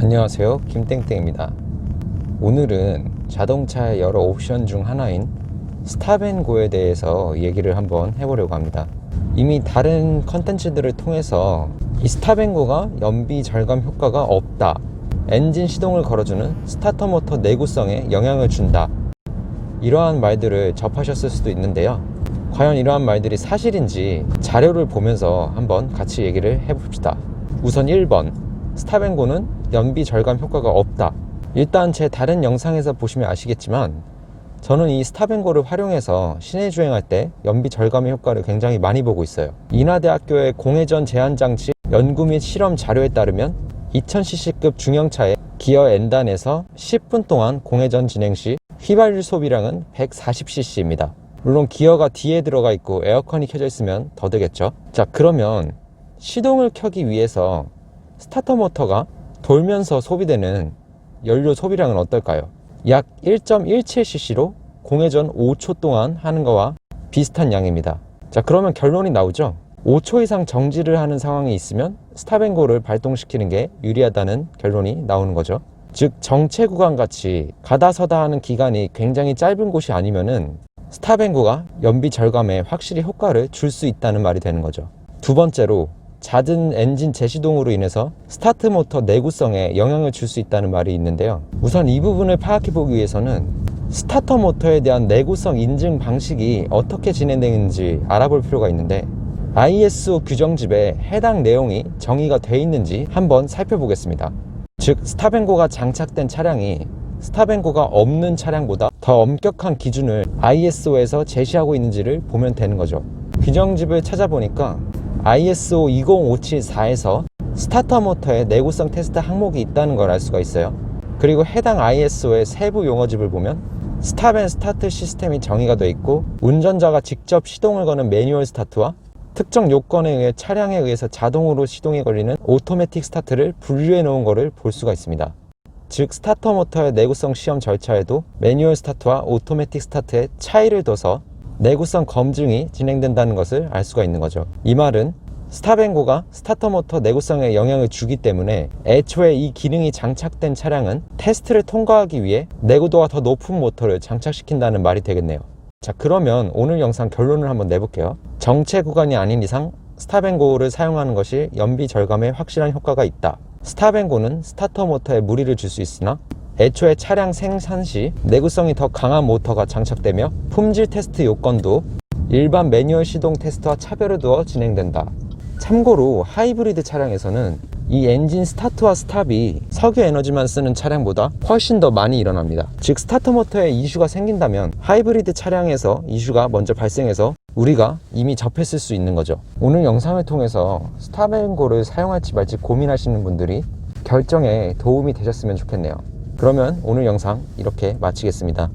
안녕하세요. 김땡땡입니다. 오늘은 자동차의 여러 옵션 중 하나인 스탑앤고에 대해서 얘기를 한번 해보려고 합니다. 이미 다른 컨텐츠들을 통해서 이 스탑앤고가 연비 절감 효과가 없다. 엔진 시동을 걸어주는 스타터 모터 내구성에 영향을 준다. 이러한 말들을 접하셨을 수도 있는데요. 과연 이러한 말들이 사실인지 자료를 보면서 한번 같이 얘기를 해봅시다. 우선 1번. 스탑앤고는 연비 절감 효과가 없다. 일단 제 다른 영상에서 보시면 아시겠지만 저는 이 스탑앤고를 활용해서 시내 주행할 때 연비 절감의 효과를 굉장히 많이 보고 있어요. 인하대학교의 공회전 제한 장치 연구 및 실험 자료에 따르면 2000cc급 중형차의 기어 N단에서 10분 동안 공회전 진행 시 휘발유 소비량은 140cc입니다. 물론 기어가 뒤에 들어가 있고 에어컨이 켜져 있으면 더 되겠죠. 자, 그러면 시동을 켜기 위해서 스타터 모터가 돌면서 소비되는 연료 소비량은 어떨까요? 약 1.17cc로 공회전 5초 동안 하는 거와 비슷한 양입니다. 자, 그러면 결론이 나오죠? 5초 이상 정지를 하는 상황이 있으면 스탑앤고를 발동시키는 게 유리하다는 결론이 나오는 거죠. 즉, 정체 구간 같이 가다 서다 하는 기간이 굉장히 짧은 곳이 아니면은 스탑앤고가 연비 절감에 확실히 효과를 줄 수 있다는 말이 되는 거죠. 두 번째로 잦은 엔진 재시동으로 인해서 스타트 모터 내구성에 영향을 줄 수 있다는 말이 있는데요. 우선 이 부분을 파악해 보기 위해서는 스타터 모터에 대한 내구성 인증 방식이 어떻게 진행되는지 알아볼 필요가 있는데 ISO 규정집에 해당 내용이 정의가 돼 있는지 한번 살펴보겠습니다. 즉 스탑앤고가 장착된 차량이 스탑앤고가 없는 차량보다 더 엄격한 기준을 ISO에서 제시하고 있는지를 보면 되는 거죠. 규정집을 찾아보니까 ISO 20574에서 스타터 모터의 내구성 테스트 항목이 있다는 걸 알 수가 있어요. 그리고 해당 ISO의 세부 용어집을 보면 스탑 앤 스타트 시스템이 정의가 되어 있고 운전자가 직접 시동을 거는 매뉴얼 스타트와 특정 요건에 의해 차량에 의해서 자동으로 시동이 걸리는 오토매틱 스타트를 분류해 놓은 것을 볼 수가 있습니다. 즉 스타터 모터의 내구성 시험 절차에도 매뉴얼 스타트와 오토매틱 스타트의 차이를 둬서 내구성 검증이 진행된다는 것을 알 수가 있는 거죠. 이 말은 스탑앤고가 스타터 모터 내구성에 영향을 주기 때문에 애초에 이 기능이 장착된 차량은 테스트를 통과하기 위해 내구도가 더 높은 모터를 장착시킨다는 말이 되겠네요. 자, 그러면 오늘 영상 결론을 한번 내볼게요. 정체 구간이 아닌 이상 스탑앤고를 사용하는 것이 연비 절감에 확실한 효과가 있다. 스탑앤고는 스타터 모터에 무리를 줄 수 있으나 애초에 차량 생산 시 내구성이 더 강한 모터가 장착되며 품질 테스트 요건도 일반 매뉴얼 시동 테스트와 차별을 두어 진행된다. 참고로 하이브리드 차량에서는 이 엔진 스타트와 스탑이 석유 에너지만 쓰는 차량보다 훨씬 더 많이 일어납니다. 즉 스타터 모터에 이슈가 생긴다면 하이브리드 차량에서 이슈가 먼저 발생해서 우리가 이미 접했을 수 있는 거죠. 오늘 영상을 통해서 스탑앤고를 사용할지 말지 고민하시는 분들이 결정에 도움이 되셨으면 좋겠네요. 그러면 오늘 영상 이렇게 마치겠습니다.